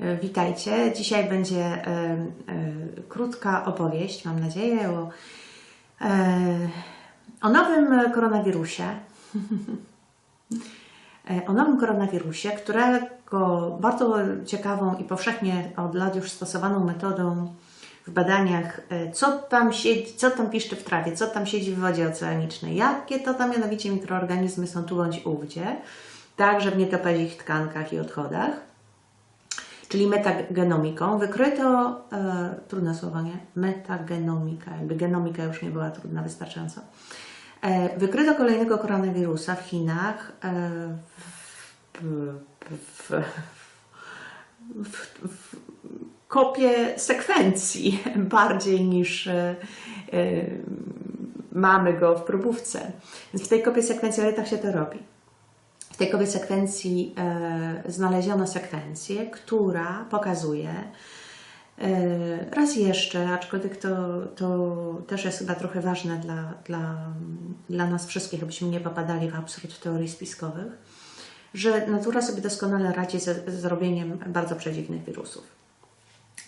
E, Witajcie. Dzisiaj będzie e, e, krótka opowieść, mam nadzieję, o, o nowym koronawirusie. O nowym koronawirusie, którego bardzo ciekawą i powszechnie od lat już stosowaną metodą w badaniach, co tam, siedzi, co tam piszczy w trawie, co tam siedzi w wodzie oceanicznej, jakie to tam mianowicie mikroorganizmy są tu bądź ówdzie, także w nietoperzich tkankach i odchodach czyli metagenomiką, wykryto, e, trudne słowo, nie? Metagenomika, jakby genomika już nie była trudna wystarczająco. E, wykryto kolejnego koronawirusa w Chinach e, w, w, w, w, kopie sekwencji bardziej niż e, e, mamy go w próbówce. Więc w tej kopie sekwencji, ale tak się to robi. W tej kopie sekwencji e, znaleziono sekwencję, która pokazuje e, raz jeszcze, aczkolwiek to, to też jest chyba trochę ważne dla, dla, dla nas wszystkich, abyśmy nie popadali w absurd teorii spiskowych, że natura sobie doskonale radzi ze zrobieniem bardzo przedziwnych wirusów.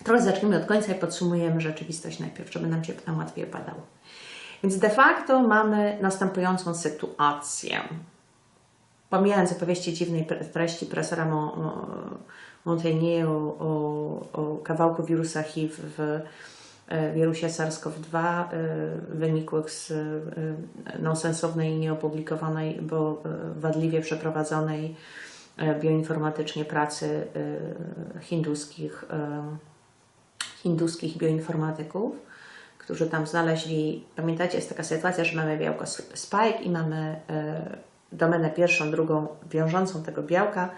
Trochę zacznijmy od końca i podsumujemy rzeczywistość najpierw, żeby nam się potem łatwiej opadało. Więc de facto mamy następującą sytuację pomijając opowieści dziwnej treści profesora Montaigne o, o, o kawałku wirusa HIV w wirusie SARS-CoV-2 wynikłych z nonsensownej i nieopublikowanej, bo wadliwie przeprowadzonej bioinformatycznie pracy hinduskich, hinduskich bioinformatyków, którzy tam znaleźli, pamiętacie, jest taka sytuacja, że mamy białko spike i mamy domenę pierwszą, drugą, wiążącą tego białka.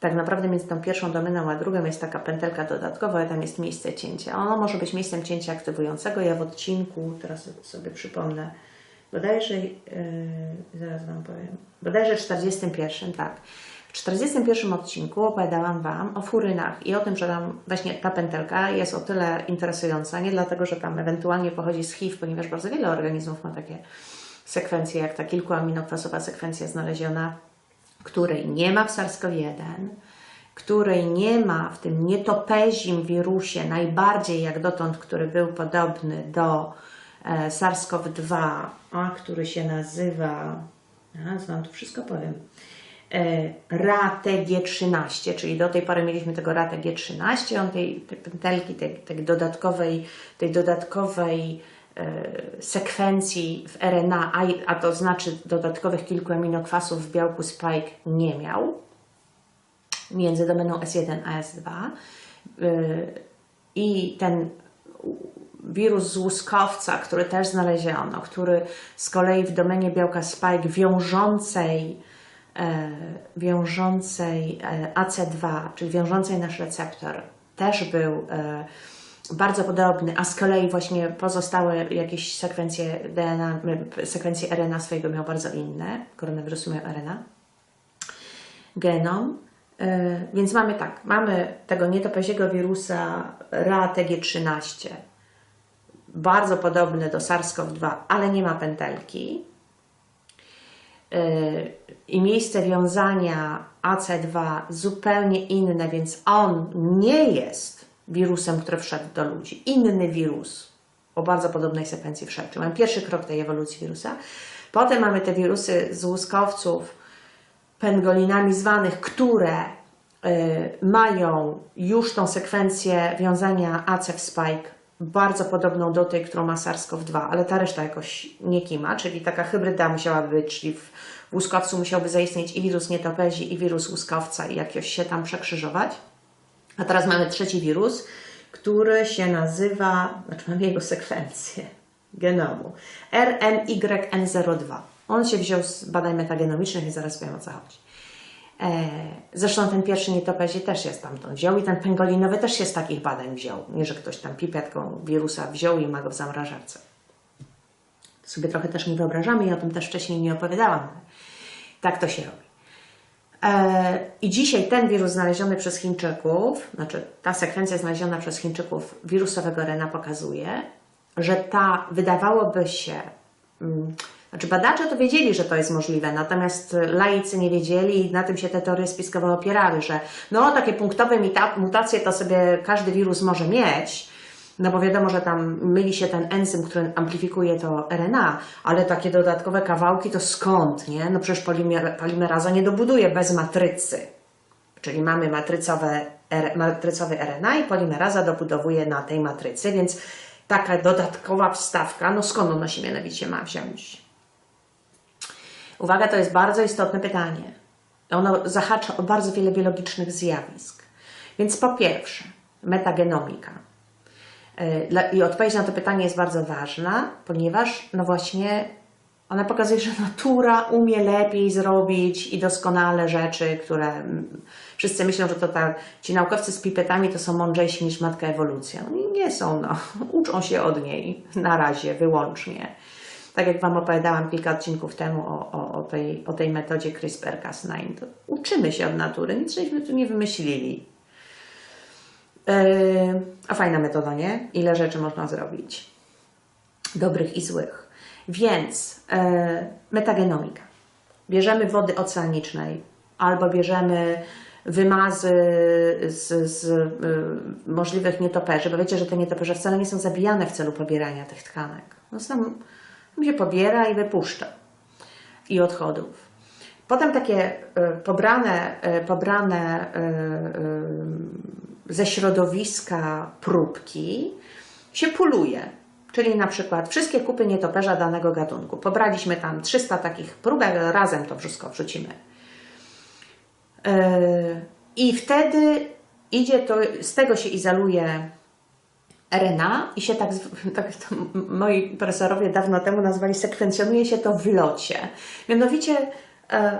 Tak naprawdę między tą pierwszą domeną a drugą jest taka pętelka dodatkowa, i tam jest miejsce cięcia. Ono może być miejscem cięcia aktywującego. Ja w odcinku, teraz sobie przypomnę, bodajże, yy, zaraz Wam powiem, bodajże 41, tak. W 41 odcinku opowiadałam Wam o furynach i o tym, że tam właśnie ta pętelka jest o tyle interesująca, nie dlatego, że tam ewentualnie pochodzi z HIV, ponieważ bardzo wiele organizmów ma takie sekwencję, jak ta kilkuaminokwasowa sekwencja znaleziona, której nie ma w SARS-CoV-1, której nie ma w tym nietopezim wirusie, najbardziej jak dotąd, który był podobny do e, SARS-CoV-2, a który się nazywa, a, znam tu wszystko powiem, e, RATG13, czyli do tej pory mieliśmy tego RATG13, on tej, tej pętelki, tej, tej dodatkowej, tej dodatkowej sekwencji w RNA, a, to znaczy dodatkowych kilku aminokwasów w białku spike nie miał między domeną S1 a S2 i ten wirus z łuskowca, który też znaleziono, który z kolei w domenie białka spike wiążącej wiążącej AC2, czyli wiążącej nasz receptor, też był bardzo podobny, a z kolei właśnie pozostałe jakieś sekwencje DNA, sekwencje RNA swojego miał bardzo inne, koronawirusy miał RNA, genom, więc mamy tak, mamy tego nietopeziego wirusa RATG13, bardzo podobny do SARS-CoV-2, ale nie ma pętelki. I miejsce wiązania AC2 zupełnie inne, więc on nie jest wirusem, który wszedł do ludzi. Inny wirus o bardzo podobnej sekwencji wszedł. Czyli mamy pierwszy krok tej ewolucji wirusa. Potem mamy te wirusy z łuskowców, pengolinami zwanych, które y, mają już tą sekwencję wiązania AC w spike bardzo podobną do tej, którą ma SARS-CoV-2, ale ta reszta jakoś nie kima, czyli taka hybryda musiałaby być, czyli w łuskowcu musiałby zaistnieć i wirus nietopezi, i wirus łuskowca i jakoś się tam przekrzyżować. A teraz mamy trzeci wirus, który się nazywa, znaczy mamy jego sekwencję genomu, RNYN02. On się wziął z badań metagenomicznych i zaraz powiem o co chodzi. Zresztą ten pierwszy nietopezie też jest tamtąd wziął i ten pęgolinowy też się z takich badań wziął. Nie, że ktoś tam pipetką wirusa wziął i ma go w zamrażarce. To sobie trochę też nie wyobrażamy i o tym też wcześniej nie opowiadałam. Tak to się robi. I dzisiaj ten wirus znaleziony przez Chińczyków, znaczy ta sekwencja znaleziona przez Chińczyków wirusowego RNA pokazuje, że ta wydawałoby się Znaczy badacze to wiedzieli, że to jest możliwe, natomiast laicy nie wiedzieli i na tym się te teorie spiskowe opierały, że no takie punktowe mutacje to sobie każdy wirus może mieć, no bo wiadomo, że tam myli się ten enzym, który amplifikuje to RNA, ale takie dodatkowe kawałki to skąd, nie? No przecież polimer, polimeraza nie dobuduje bez matrycy. Czyli mamy matrycowe, matrycowy RNA i polimeraza dobudowuje na tej matrycy, więc taka dodatkowa wstawka, no skąd ona się mianowicie ma wziąć? Uwaga, to jest bardzo istotne pytanie. Ono zahacza o bardzo wiele biologicznych zjawisk. Więc po pierwsze, metagenomika. Dla- I odpowiedź na to pytanie jest bardzo ważna, ponieważ no właśnie ona pokazuje, że natura umie lepiej zrobić i doskonale rzeczy, które mm, wszyscy myślą, że to tak, ci naukowcy z pipetami to są mądrzejsi niż matka ewolucja. No, nie są, no. Uczą się od niej na razie wyłącznie. Tak jak Wam opowiadałam kilka odcinków temu o, o, o, tej, o tej metodzie CRISPR-Cas9, to uczymy się od natury, nic żeśmy tu nie wymyślili. Yy, a fajna metoda, nie? Ile rzeczy można zrobić. Dobrych i złych. Więc yy, metagenomika. Bierzemy wody oceanicznej albo bierzemy wymazy z, z y, możliwych nietoperzy, bo wiecie, że te nietoperze wcale nie są zabijane w celu pobierania tych tkanek. No tam, tam się pobiera i wypuszcza. I odchodów. Potem takie pobrane, pobrane ze środowiska próbki się puluje. Czyli na przykład wszystkie kupy nietoperza danego gatunku. Pobraliśmy tam 300 takich próbek, razem to wszystko wrzucimy. Yy, I wtedy idzie to, z tego się izoluje RNA i się tak, tak moi profesorowie dawno temu nazwali, sekwencjonuje się to w locie. Mianowicie e,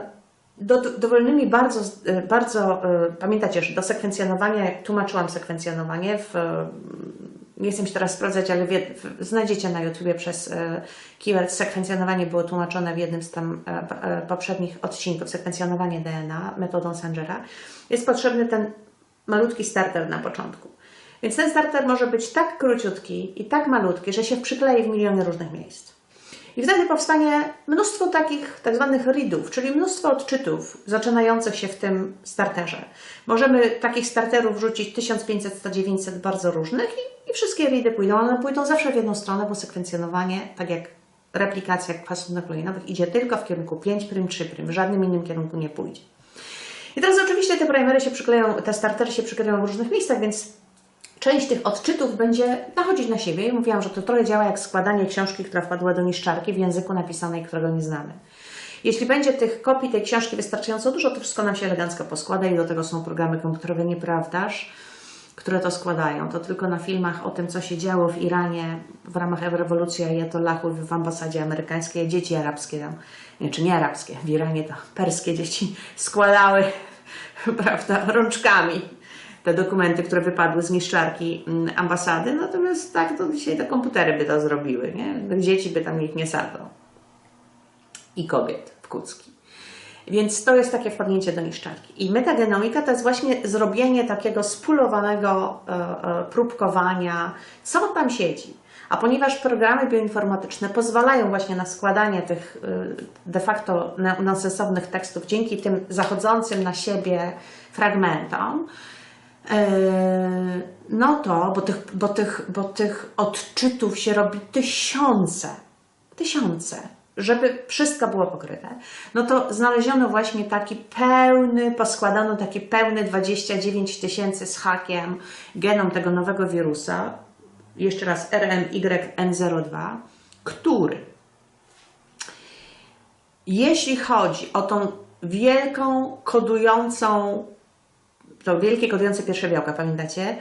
do, dowolnymi bardzo, e, bardzo e, pamiętacie, że do sekwencjonowania, tłumaczyłam sekwencjonowanie w e, nie chcę się teraz sprawdzać, ale wie, w- znajdziecie na YouTubie przez keyword sekwencjonowanie było tłumaczone w jednym z tam poprzednich odcinków, sekwencjonowanie DNA metodą Sangera. Jest potrzebny ten malutki starter na początku. Więc ten starter może być tak króciutki i tak malutki, że się przyklei w miliony różnych miejsc. I wtedy powstanie mnóstwo takich tak zwanych readów, czyli mnóstwo odczytów zaczynających się w tym starterze. Możemy takich starterów wrzucić 1500, 100, 900 bardzo różnych i, i wszystkie ready pójdą. One pójdą zawsze w jedną stronę, bo sekwencjonowanie, tak jak replikacja kwasów nukleinowych, idzie tylko w kierunku 5', 3', w żadnym innym kierunku nie pójdzie. I teraz oczywiście te primery się przykleją, te startery się przykleją w różnych miejscach, więc część tych odczytów będzie nachodzić na siebie. Mówiłam, że to trochę działa jak składanie książki, która wpadła do niszczarki w języku napisanej, którego nie znamy. Jeśli będzie tych kopii tej książki wystarczająco dużo, to wszystko nam się elegancko poskłada i do tego są programy komputerowe, nieprawdaż, które to składają. To tylko na filmach o tym, co się działo w Iranie w ramach rewolucji Ajatollahów w ambasadzie amerykańskiej, dzieci arabskie tam, nie, czy nie arabskie, w Iranie to perskie dzieci składały, prawda, rączkami te dokumenty, które wypadły z niszczarki mm, ambasady, natomiast tak to dzisiaj te komputery by to zrobiły, nie? Dzieci by tam ich nie sadzą. I kobiet w kucki. Więc to jest takie wpadnięcie do niszczarki. I metagenomika to jest właśnie zrobienie takiego spulowanego e, e, próbkowania, co tam siedzi. A ponieważ programy bioinformatyczne pozwalają właśnie na składanie tych e, de facto nonsensownych tekstów dzięki tym zachodzącym na siebie fragmentom, no to, bo tych, bo, tych, bo tych odczytów się robi tysiące, tysiące, żeby wszystko było pokryte, no to znaleziono właśnie taki pełny, poskładano taki pełny 29 tysięcy z hakiem genom tego nowego wirusa, jeszcze raz RMYN02, który jeśli chodzi o tą wielką kodującą to wielkie kodujące pierwsze białka, pamiętacie?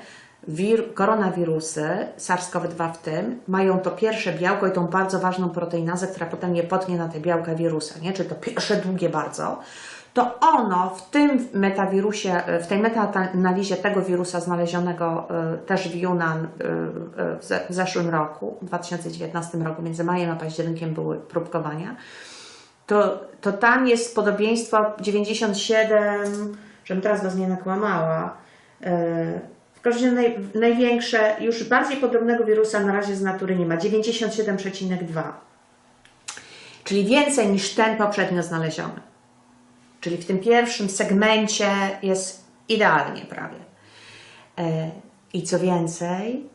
Wir, koronawirusy, SARS-CoV-2 w tym, mają to pierwsze białko i tą bardzo ważną proteinazę, która potem je potnie na te białka wirusa, nie? Czyli to pierwsze długie bardzo. To ono w tym metawirusie, w tej metaanalizie tego wirusa znalezionego y, też w Yunnan y, y, w ze- w zeszłym roku, w 2019 roku, między majem a październikiem były próbkowania, to, to tam jest podobieństwo 97, żebym teraz Was nie nakłamała. Yy, W każdym razie naj, największe, już bardziej podobnego wirusa na razie z natury nie ma, 97,2. czyli więcej niż ten poprzednio znaleziony. Czyli w tym pierwszym segmencie jest idealnie prawie. E, I co więcej,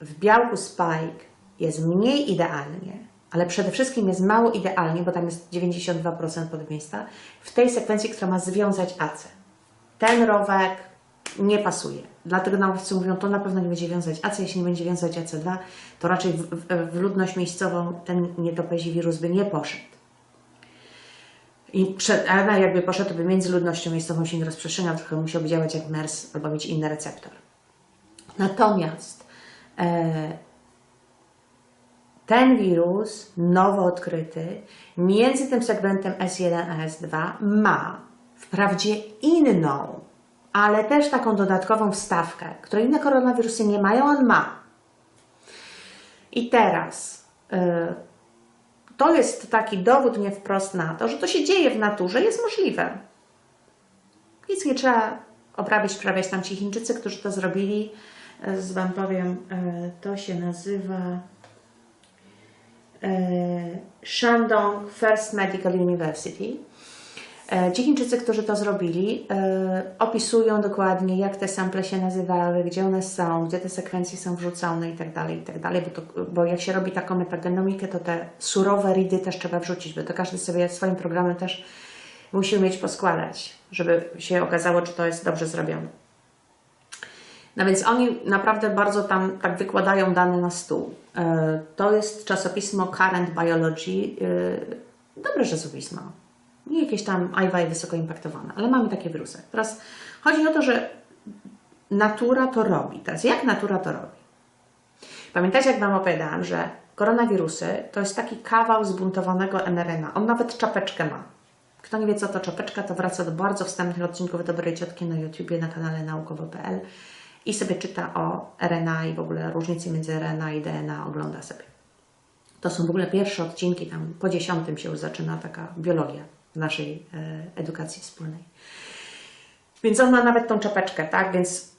w białku spike jest mniej idealnie, ale przede wszystkim jest mało idealnie, bo tam jest 92% podobieństwa, w tej sekwencji, która ma związać AC. Ten rowek nie pasuje. Dlatego naukowcy mówią, to na pewno nie będzie wiązać AC. Jeśli nie będzie wiązać AC2, to raczej w, w, w ludność miejscową ten nietoperzi wirus by nie poszedł. I przed, a jakby poszedł, to by między ludnością miejscową się nie rozprzestrzeniał, tylko musiałby działać jak MERS albo mieć inny receptor. Natomiast e, ten wirus nowo odkryty między tym segmentem S1 a S2 ma wprawdzie inną, ale też taką dodatkową wstawkę, której inne koronawirusy nie mają, on ma. I teraz y, to jest taki dowód nie wprost na to, że to się dzieje w naturze, jest możliwe. Nic nie trzeba obrabiać, sprawiać tam ci Chińczycy, którzy to zrobili. Y, z Wam powiem, y, to się nazywa Shandong First Medical University. Ci Chińczycy, którzy to zrobili, opisują dokładnie, jak te sample się nazywały, gdzie one są, gdzie te sekwencje są wrzucone itd., itd., bo, to, bo jak się robi taką metagenomikę, to te surowe ridy też trzeba wrzucić, bo to każdy sobie swoim programem też musi umieć poskładać, żeby się okazało, czy to jest dobrze zrobione. No więc oni naprawdę bardzo tam tak wykładają dane na stół. To jest czasopismo Current Biology. Dobre czasopismo nie jakieś tam ajwaj wysoko impaktowane, ale mamy takie wirusy. Teraz chodzi o to, że natura to robi. Teraz jak natura to robi? Pamiętajcie, jak Wam opowiadałam, że koronawirusy to jest taki kawał zbuntowanego mRNA. On nawet czapeczkę ma. Kto nie wie, co to czapeczka, to wraca do bardzo wstępnych odcinków Dobrej Ciotki na YouTubie, na kanale naukowo.pl i sobie czyta o RNA i w ogóle różnicy między RNA i DNA ogląda sobie. To są w ogóle pierwsze odcinki, tam po dziesiątym się już zaczyna taka biologia w naszej e, edukacji wspólnej. Więc on ma nawet tą czapeczkę, tak? Więc,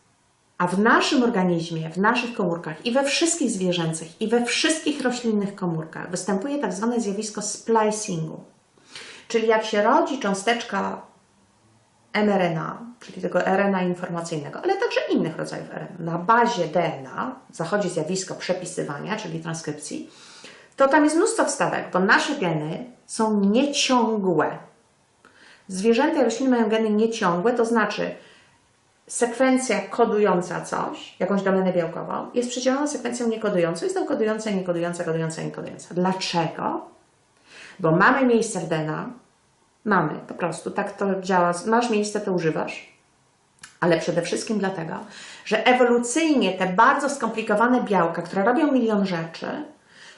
a w naszym organizmie, w naszych komórkach i we wszystkich zwierzęcych i we wszystkich roślinnych komórkach występuje tak zwane zjawisko splicingu. Czyli jak się rodzi cząsteczka mRNA, czyli tego RNA informacyjnego, ale także innych rodzajów RNA, na bazie DNA zachodzi zjawisko przepisywania, czyli transkrypcji, to tam jest mnóstwo wstawek, bo nasze geny są nieciągłe. Zwierzęta i rośliny mają geny nieciągłe, to znaczy sekwencja kodująca coś, jakąś domenę białkową, jest przeciwna sekwencją niekodującą. Jest to kodująca, niekodująca, kodująca, niekodująca. Dlaczego? Bo mamy miejsce w DNA, mamy po prostu, tak to działa. Masz miejsce, to używasz. Ale przede wszystkim dlatego, że ewolucyjnie te bardzo skomplikowane białka, które robią milion rzeczy,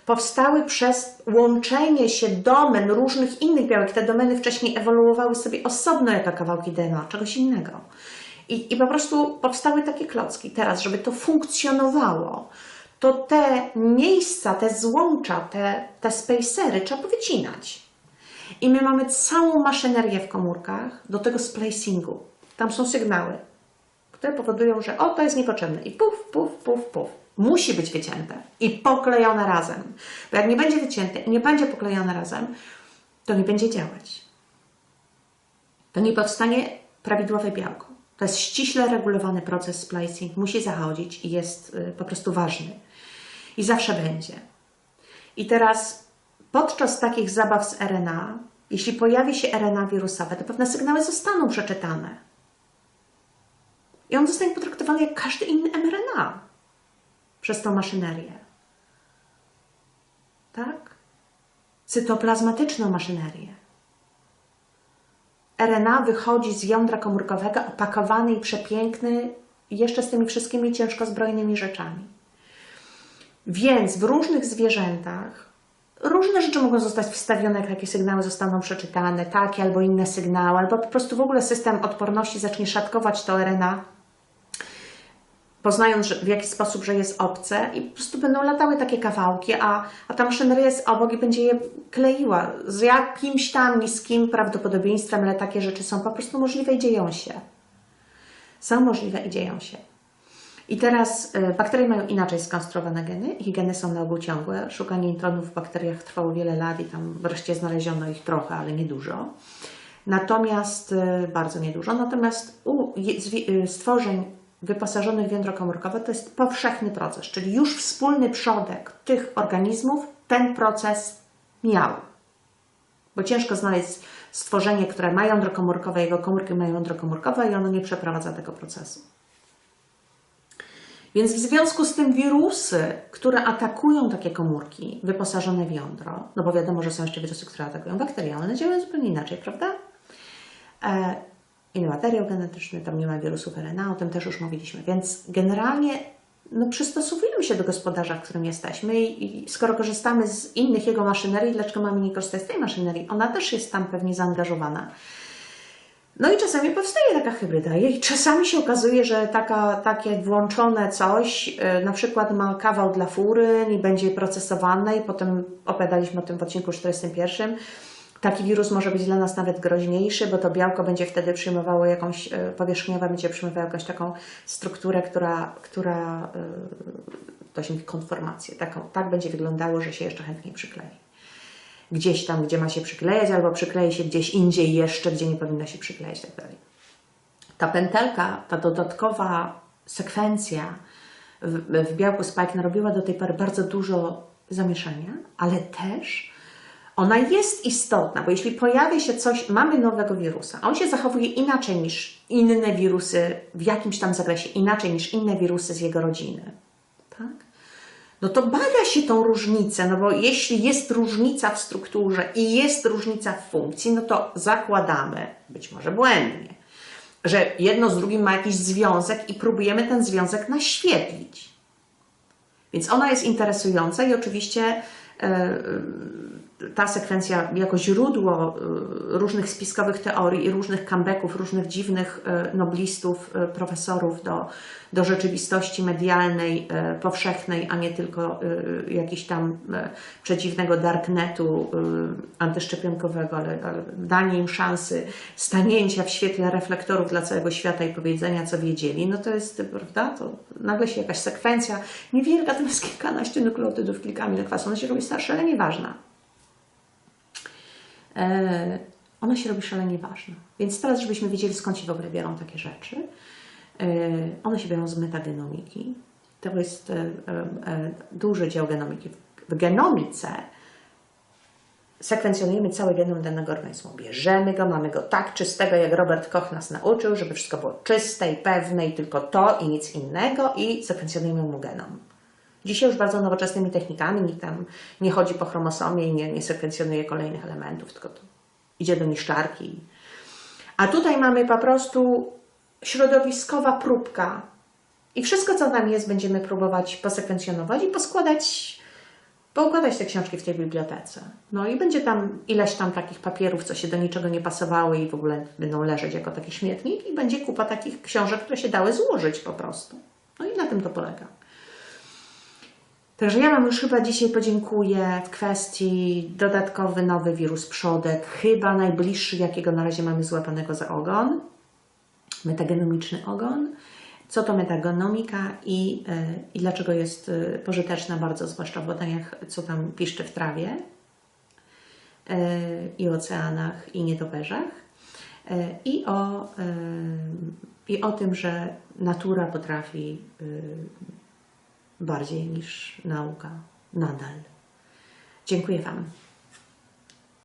powstały przez łączenie się domen różnych innych białek. Te domeny wcześniej ewoluowały sobie osobno jako kawałki DNA, czegoś innego. I, I po prostu powstały takie klocki. Teraz, żeby to funkcjonowało, to te miejsca, te złącza, te, te spacery trzeba powycinać. I my mamy całą maszynerię w komórkach do tego splicingu. Tam są sygnały, które powodują, że o, to jest niepotrzebne. I puf, puf, puf, puf musi być wycięte i poklejone razem. Bo jak nie będzie wycięte i nie będzie poklejone razem, to nie będzie działać. To nie powstanie prawidłowe białko. To jest ściśle regulowany proces splicing, musi zachodzić i jest y, po prostu ważny. I zawsze będzie. I teraz podczas takich zabaw z RNA, jeśli pojawi się RNA wirusowe, to pewne sygnały zostaną przeczytane. I on zostanie potraktowany jak każdy inny mRNA przez tą maszynerię. Tak? Cytoplazmatyczną maszynerię. RNA wychodzi z jądra komórkowego opakowany i przepiękny, jeszcze z tymi wszystkimi ciężko zbrojnymi rzeczami. Więc w różnych zwierzętach różne rzeczy mogą zostać wstawione, jak takie sygnały zostaną przeczytane, takie albo inne sygnały, albo po prostu w ogóle system odporności zacznie szatkować to RNA poznając że, w jaki sposób, że jest obce i po prostu będą latały takie kawałki, a, a ta maszyneria jest obok i będzie je kleiła z jakimś tam niskim prawdopodobieństwem, ale takie rzeczy są po prostu możliwe i dzieją się. Są możliwe i dzieją się. I teraz e, bakterie mają inaczej skonstruowane geny. Ich geny są na ogół ciągłe. Szukanie intronów w bakteriach trwało wiele lat i tam wreszcie znaleziono ich trochę, ale niedużo. Natomiast, e, bardzo niedużo. Natomiast u e, stworzeń wyposażonych w jądro komórkowe to jest powszechny proces, czyli już wspólny przodek tych organizmów ten proces miał. Bo ciężko znaleźć stworzenie, które ma jądro komórkowe, jego komórki mają jądro komórkowe i ono nie przeprowadza tego procesu. Więc w związku z tym wirusy, które atakują takie komórki wyposażone w jądro, no bo wiadomo, że są jeszcze wirusy, które atakują bakterie, one działają zupełnie inaczej, prawda? Inny materiał genetyczny, tam nie ma wirusów RNA, o tym też już mówiliśmy. Więc generalnie no, przystosowujemy się do gospodarza, w którym jesteśmy i, i skoro korzystamy z innych jego maszynerii, dlaczego mamy nie korzystać z tej maszynerii? Ona też jest tam pewnie zaangażowana. No i czasami powstaje taka hybryda i czasami się okazuje, że taka, takie włączone coś yy, na przykład ma kawał dla fury i będzie procesowane i potem opowiadaliśmy o tym w odcinku 41. Taki wirus może być dla nas nawet groźniejszy, bo to białko będzie wtedy przyjmowało jakąś, yy, powierzchniowa będzie przyjmowało jakąś taką strukturę, która, która yy, to się mówi konformację, taką, tak będzie wyglądało, że się jeszcze chętniej przyklei gdzieś tam, gdzie ma się przyklejać, albo przyklei się gdzieś indziej jeszcze, gdzie nie powinno się przyklejać tak dalej. Ta pętelka, ta dodatkowa sekwencja w, w białku spike narobiła do tej pory bardzo dużo zamieszania, ale też ona jest istotna, bo jeśli pojawia się coś, mamy nowego wirusa, a on się zachowuje inaczej niż inne wirusy, w jakimś tam zakresie, inaczej niż inne wirusy z jego rodziny, tak? no to bada się tą różnicę, no bo jeśli jest różnica w strukturze i jest różnica w funkcji, no to zakładamy, być może błędnie, że jedno z drugim ma jakiś związek i próbujemy ten związek naświetlić. Więc ona jest interesująca i oczywiście e, ta sekwencja jako źródło e, różnych spiskowych teorii i różnych comebacków, różnych dziwnych e, noblistów, e, profesorów do, do rzeczywistości medialnej, powszechnej, a nie tylko jakiś tam przeciwnego darknetu antyszczepionkowego, ale, ale danie im szansy stanięcia w świetle reflektorów dla całego świata i powiedzenia, co wiedzieli, no to jest, prawda, to nagle się jakaś sekwencja, niewielka, to jest kilkanaście nukleotydów, kilka aminokwasu, ona się robi starsza, ale E, ona się robi szalenie ważna. Więc teraz, żebyśmy wiedzieli, skąd się w ogóle biorą takie rzeczy, e, one się biorą z metagenomiki. To jest e, duży dział genomiki. W genomice sekwencjonujemy cały genom danego organizmu. Bierzemy go, mamy go tak czystego, jak Robert Koch nas nauczył, żeby wszystko było czyste i pewne i tylko to i nic innego i sekwencjonujemy mu genom. Dzisiaj już bardzo nowoczesnymi technikami, nikt tam nie chodzi po chromosomie i nie, nie sekwencjonuje kolejnych elementów, tylko to idzie do niszczarki. A tutaj mamy po prostu środowiskowa próbka i wszystko, co tam jest, będziemy próbować posekwencjonować i poskładać, poukładać te książki w tej bibliotece. No i będzie tam ileś tam takich papierów, co się do niczego nie pasowały i w ogóle będą leżeć jako taki śmietnik i będzie kupa takich książek, które się dały złożyć po prostu. No i na tym to polega. Także ja Wam już chyba dzisiaj podziękuję w kwestii dodatkowy nowy wirus przodek, chyba najbliższy, jakiego na razie mamy złapanego za ogon, metagenomiczny ogon. Co to metagenomika i, yy, i dlaczego jest yy, pożyteczna bardzo, zwłaszcza w badaniach, co tam piszczy w trawie yy, i oceanach i nietoperzach. I o, I o tym, że natura potrafi bardziej niż nauka nadal. Dziękuję Wam.